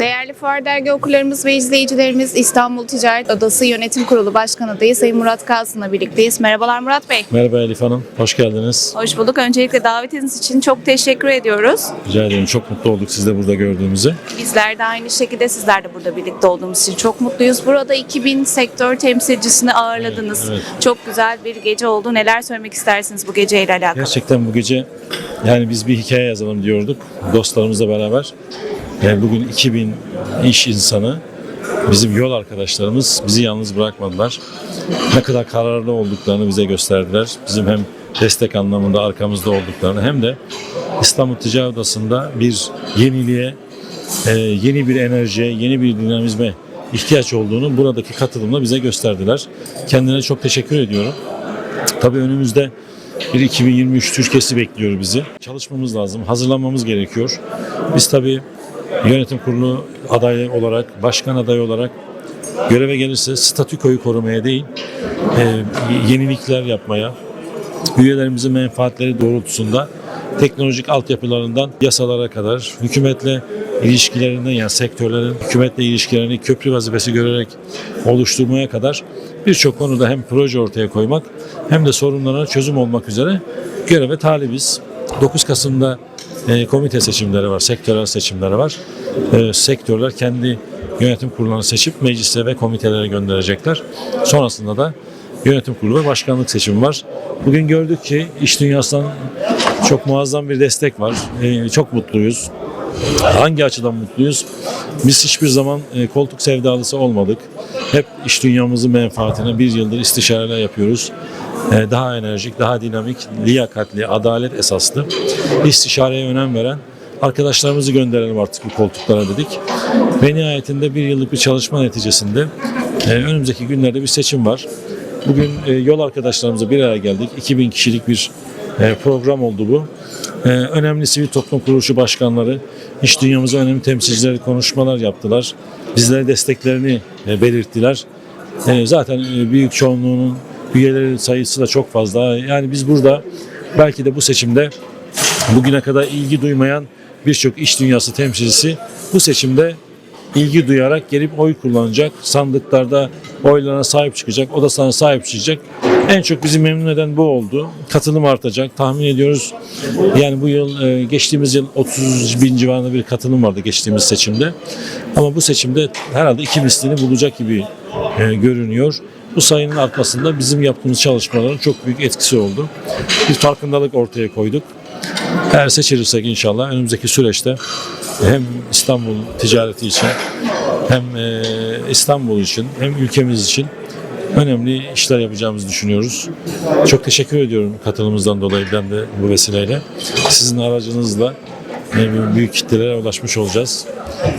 Değerli Fuar Dergi okurlarımız ve izleyicilerimiz İstanbul Ticaret Odası Yönetim Kurulu Başkanı adayı Sayın Murat Kalsın'la birlikteyiz. Merhabalar Murat Bey. Merhaba Elif Hanım, hoş geldiniz. Hoş bulduk. Öncelikle davetiniz için çok teşekkür ediyoruz. Rica ederim, çok mutlu olduk sizi de burada gördüğümüze. Bizler de aynı şekilde sizler de burada birlikte olduğumuz için çok mutluyuz. Burada 2000 sektör temsilcisini ağırladınız. Evet, Çok güzel bir gece oldu. Neler söylemek istersiniz bu geceyle alakalı? Gerçekten bu gece yani biz bir hikaye yazalım diyorduk dostlarımızla beraber. Yani bugün 2000 iş insanı, bizim yol arkadaşlarımız bizi yalnız bırakmadılar. Ne kadar kararlı olduklarını bize gösterdiler. Bizim hem destek anlamında arkamızda olduklarını hem de İstanbul Ticaret Odası'nda bir yeniliğe, e, yeni bir enerjiye, yeni bir dinamizme ihtiyaç olduğunu buradaki katılımla bize gösterdiler. Kendilerine çok teşekkür ediyorum. Tabii önümüzde bir 2023 Türkiye'si bekliyor bizi. Çalışmamız lazım, hazırlanmamız gerekiyor. Biz tabii yönetim kurulu adayı olarak, başkan adayı olarak göreve gelirse statükoyu korumaya değil, e, yenilikler yapmaya, üyelerimizin menfaatleri doğrultusunda teknolojik altyapılarından yasalara kadar hükümetle ilişkilerinden yani sektörlerin hükümetle ilişkilerini köprü vazifesi görerek oluşturmaya kadar birçok konuda hem proje ortaya koymak hem de sorunlara çözüm olmak üzere göreve talibiz. 9 Kasım'da e, komite seçimleri var, sektörel seçimleri var. E, sektörler kendi yönetim kurullarını seçip meclise ve komitelere gönderecekler. Sonrasında da yönetim kurulu ve başkanlık seçimi var. Bugün gördük ki iş dünyasından çok muazzam bir destek var. E, çok mutluyuz. Hangi açıdan mutluyuz? Biz hiçbir zaman e, koltuk sevdalısı olmadık. Hep iş dünyamızın menfaatine bir yıldır istişareler yapıyoruz. E, daha enerjik, daha dinamik, liyakatli, adalet esaslı, istişareye önem veren arkadaşlarımızı gönderelim artık bu koltuklara dedik. Ve nihayetinde bir yıllık bir çalışma neticesinde e, önümüzdeki günlerde bir seçim var. Bugün e, yol arkadaşlarımızla bir araya geldik. 2000 kişilik bir e, program oldu bu. Önemli sivil toplum kuruluşu başkanları, iş dünyamızın önemli temsilcileri konuşmalar yaptılar. Bizlere desteklerini belirttiler. Zaten büyük çoğunluğunun üyeleri sayısı da çok fazla. Yani biz burada belki de bu seçimde bugüne kadar ilgi duymayan birçok iş dünyası temsilcisi bu seçimde ilgi duyarak gelip oy kullanacak. Sandıklarda oylarına sahip çıkacak. O da sana sahip çıkacak. En çok bizi memnun eden bu oldu. Katılım artacak. Tahmin ediyoruz. Yani bu yıl e, geçtiğimiz yıl 30 bin civarında bir katılım vardı geçtiğimiz seçimde. Ama bu seçimde herhalde iki mislini bulacak gibi e, görünüyor. Bu sayının artmasında bizim yaptığımız çalışmaların çok büyük etkisi oldu. Bir farkındalık ortaya koyduk. Eğer seçilirsek inşallah önümüzdeki süreçte hem İstanbul ticareti için hem e, İstanbul için hem ülkemiz için önemli işler yapacağımızı düşünüyoruz. Çok teşekkür ediyorum katılımınızdan dolayı ben de bu vesileyle. Sizin aracınızla büyük kitlelere ulaşmış olacağız.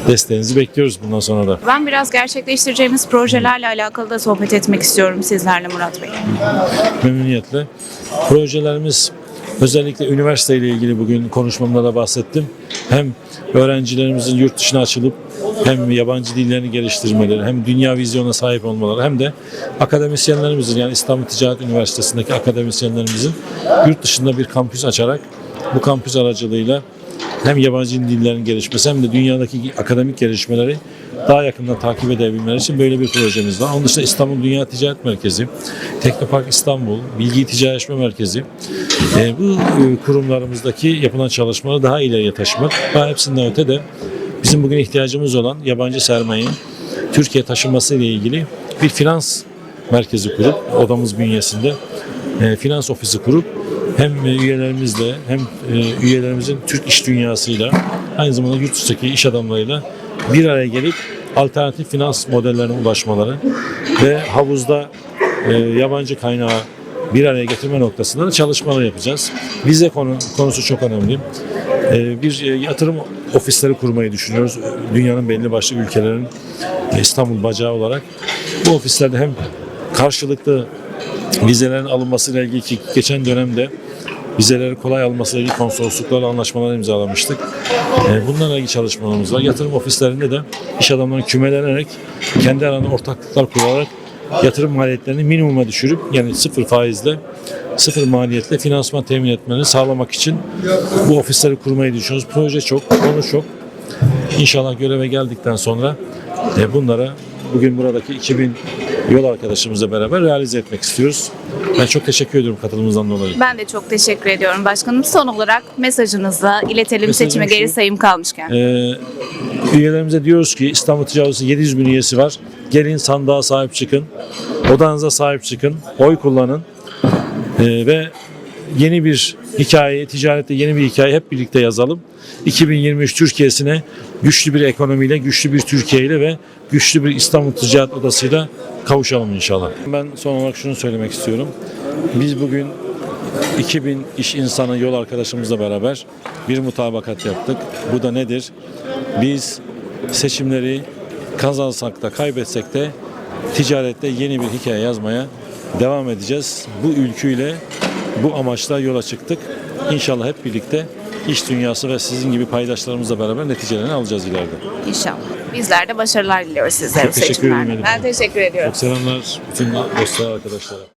Desteğinizi bekliyoruz bundan sonra da. Ben biraz gerçekleştireceğimiz projelerle alakalı da sohbet etmek istiyorum sizlerle Murat Bey. memnuniyetle. Projelerimiz özellikle üniversite ile ilgili bugün konuşmamda da bahsettim. Hem öğrencilerimizin yurt dışına açılıp hem yabancı dillerini geliştirmeleri, hem dünya vizyona sahip olmaları hem de akademisyenlerimizin yani İstanbul Ticaret Üniversitesi'ndeki akademisyenlerimizin yurt dışında bir kampüs açarak bu kampüs aracılığıyla hem yabancı dillerin gelişmesi hem de dünyadaki akademik gelişmeleri daha yakından takip edebilmeleri için böyle bir projemiz var. Onun dışında İstanbul Dünya Ticaret Merkezi, Teknopark İstanbul, Bilgi Ticaretleşme Merkezi e, bu e, kurumlarımızdaki yapılan çalışmaları daha ileriye taşımak. Daha hepsinden öte de bizim bugün ihtiyacımız olan yabancı sermayenin Türkiye taşınması ile ilgili bir finans merkezi kurup odamız bünyesinde e, finans ofisi kurup hem e, üyelerimizle hem e, üyelerimizin Türk iş dünyasıyla aynı zamanda yurt dışındaki iş adamlarıyla bir araya gelip alternatif finans modellerine ulaşmaları ve havuzda e, yabancı kaynağı bir araya getirme noktasında da çalışmalar yapacağız. Vize konu, konusu çok önemli. E, bir e, yatırım ofisleri kurmayı düşünüyoruz. Dünyanın belli başlı ülkelerin e, İstanbul bacağı olarak. Bu ofislerde hem karşılıklı vizelerin alınmasıyla ilgili ki geçen dönemde vizeleri kolay almasıyla ilgili konsolosluklarla anlaşmalar imzalamıştık. Ee, Bunlarla ilgili çalışmalarımız var. Yatırım ofislerinde de iş adamlarının kümelenerek kendi aralarında ortaklıklar kurarak yatırım maliyetlerini minimuma düşürüp yani sıfır faizle sıfır maliyetle finansman temin etmeni sağlamak için bu ofisleri kurmayı düşünüyoruz. Proje çok, konu çok. İnşallah göreve geldikten sonra e, bunlara bugün buradaki 2000 yol arkadaşımızla beraber realize etmek istiyoruz. Ben çok teşekkür ediyorum katılımınızdan dolayı. Ben de çok teşekkür ediyorum başkanım. Son olarak mesajınızı iletelim Mesajım seçime şu. geri sayım kalmışken. Ee, üyelerimize diyoruz ki İstanbul Ticaret Odası 700 bin üyesi var. Gelin sandığa sahip çıkın. Odanıza sahip çıkın. Oy kullanın. Ee, ve yeni bir hikaye, ticarette yeni bir hikaye hep birlikte yazalım. 2023 Türkiye'sine güçlü bir ekonomiyle, güçlü bir Türkiye ile ve güçlü bir İstanbul Ticaret Odası'yla kavuşalım inşallah. Ben son olarak şunu söylemek istiyorum. Biz bugün 2000 iş insanı yol arkadaşımızla beraber bir mutabakat yaptık. Bu da nedir? Biz seçimleri kazansak da kaybetsek de ticarette yeni bir hikaye yazmaya devam edeceğiz. Bu ülküyle bu amaçla yola çıktık. İnşallah hep birlikte iş dünyası ve sizin gibi paydaşlarımızla beraber neticelerini alacağız ileride. İnşallah. Bizler de başarılar diliyoruz sizlere Çok teşekkür ederim. Ben teşekkür ediyorum. Çok selamlar bütün dostlar arkadaşlara.